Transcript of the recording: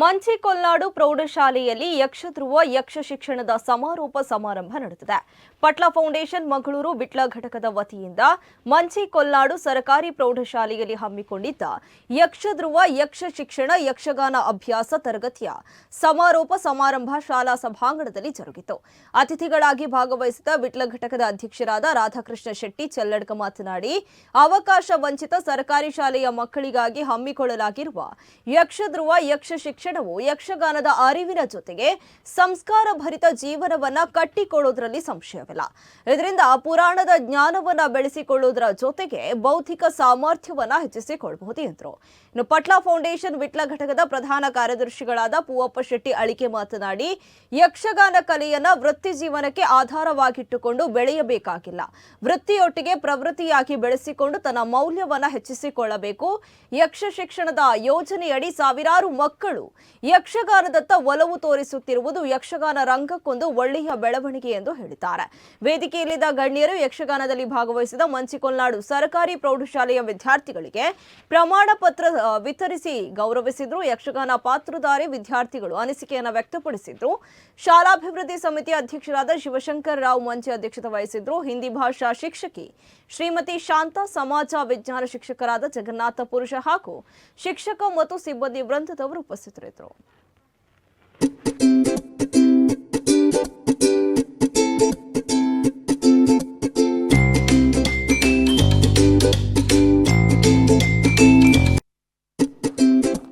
ಮಂಚಿ ಕೊಲ್ನಾಡು ಪ್ರೌಢಶಾಲೆಯಲ್ಲಿ ಯಕ್ಷಧ್ರುವ ಯಕ್ಷ ಶಿಕ್ಷಣದ ಸಮಾರೋಪ ಸಮಾರಂಭ ನಡೆದಿದೆ. ಪಟ್ಲ ಫೌಂಡೇಶನ್ ಮಂಗಳೂರು ಬಿಟ್ಲ ಘಟಕದ ವತಿಯಿಂದ ಮಂಚಿ ಕೊಲ್ನಾಡು ಸರ್ಕಾರಿ ಪ್ರೌಢಶಾಲೆಯಲ್ಲಿ ಹಮ್ಮಿಕೊಂಡಿದ್ದ ಯಕ್ಷಧ್ರುವ ಯಕ್ಷ ಶಿಕ್ಷಣ ಯಕ್ಷಗಾನ ಅಭ್ಯಾಸ ತರಗತಿಯ ಸಮಾರೋಪ ಸಮಾರಂಭ ಶಾಲಾ ಸಭಾಂಗಣದಲ್ಲಿ ಜರುಗಿತು. ಅತಿಥಿಗಳಾಗಿ ಭಾಗವಹಿಸಿದ ಬಿಟ್ಲ ಘಟಕದ ಅಧ್ಯಕ್ಷರಾದ ರಾಧಾಕೃಷ್ಣ ಶೆಟ್ಟಿ ಚೆಲ್ಲಡ್ಕ ಮಾತನಾಡಿ, ಅವಕಾಶ ವಂಚಿತ ಸರ್ಕಾರಿ ಶಾಲೆಯ ಮಕ್ಕಳಿಗಾಗಿ ಹಮ್ಮಿಕೊಳ್ಳಲಾಗಿರುವ ಯಕ್ಷಧ್ರುವ ಯಕ್ಷ ಶಿಕ್ಷಣವು ಯಕ್ಷಗಾನದ ಅರಿವಿನ ಜೊತೆಗೆ ಸಂಸ್ಕಾರ ಭರಿತ ಜೀವನವನ್ನ ಕಟ್ಟಿಕೊಡೋದ್ರಲ್ಲಿ ಸಂಶಯವಿಲ್ಲ. ಇದರಿಂದ ಪುರಾಣದ ಜ್ಞಾನವನ್ನ ಬೆಳೆಸಿಕೊಳ್ಳುವುದರ ಜೊತೆಗೆ ಬೌದ್ಧಿಕ ಸಾಮರ್ಥ್ಯವನ್ನ ಹೆಚ್ಚಿಸಿಕೊಳ್ಳಬಹುದು ಎಂದರು. ಇನ್ನು ಪಟ್ಲ ಫೌಂಡೇಶನ್ ವಿಟ್ಲ ಘಟಕದ ಪ್ರಧಾನ ಕಾರ್ಯದರ್ಶಿಗಳಾದ ಪೂವಪ್ಪ ಶೆಟ್ಟಿ ಅಳಿಕೆ ಮಾತನಾಡಿ, ಯಕ್ಷಗಾನ ಕಲೆಯನ್ನ ವೃತ್ತಿ ಜೀವನಕ್ಕೆ ಆಧಾರವಾಗಿಟ್ಟುಕೊಂಡು ಬೆಳೆಯಬೇಕಾಗಿಲ್ಲ. ವೃತ್ತಿಯೊಟ್ಟಿಗೆ ಪ್ರವೃತ್ತಿಯಾಗಿ ಬೆಳೆಸಿಕೊಂಡು ತನ್ನ ಮೌಲ್ಯವನ್ನ ಹೆಚ್ಚಿಸಿಕೊಳ್ಳಬೇಕು. ಯಕ್ಷ ಶಿಕ್ಷಣದ ಯೋಜನೆಯಡಿ ಸಾವಿರಾರು ಮಕ್ಕಳು ಯಕ್ಷಗಾನದತ್ತ ಒಲವು ತೋರಿಸುತ್ತಿರುವುದು ಯಕ್ಷಗಾನ ರಂಗಕ್ಕೊಂದು ಒಳ್ಳೆಯ ಬೆಳವಣಿಗೆ ಎಂದು ಹೇಳಿದ್ದಾರೆ. ವೇದಿಕೆಯಲ್ಲಿದ್ದ ಗಣ್ಯರು ಯಕ್ಷಗಾನದಲ್ಲಿ ಭಾಗವಹಿಸಿದ ಮಂಚಿಕೊಲ್ನಾಡು ಸರ್ಕಾರಿ ಪ್ರೌಢಶಾಲೆಯ ವಿದ್ಯಾರ್ಥಿಗಳಿಗೆ ಪ್ರಮಾಣ ಪತ್ರ ವಿತರಿಸಿ ಗೌರವಿಸಿದ್ರು. ಯಕ್ಷಗಾನ ಪಾತ್ರಧಾರಿ ವಿದ್ಯಾರ್ಥಿಗಳು ಅನಿಸಿಕೆಯನ್ನು ವ್ಯಕ್ತಪಡಿಸಿದ್ರು. ಶಾಲಾಭಿವೃದ್ಧಿ ಸಮಿತಿ ಅಧ್ಯಕ್ಷರಾದ ಶಿವಶಂಕರ್ ರಾವ್ ಮಂಚಿ ಅಧ್ಯಕ್ಷತೆ ವಹಿಸಿದ್ರು. ಹಿಂದಿ ಭಾಷಾ ಶಿಕ್ಷಕಿ ಶ್ರೀಮತಿ ಶಾಂತಾ ಸಮಾಜ ವಿಜ್ಞಾನ ಶಿಕ್ಷಕರಾದ ಜಗನ್ನಾಥ ಪುರುಷ ಹಾಗೂ ಶಿಕ್ಷಕ ಮತ್ತು ಸಿಬ್ಬಂದಿ ವೃಂದದವರು ಉಪಸ್ಥಿತರಿದ್ದರು. Petro.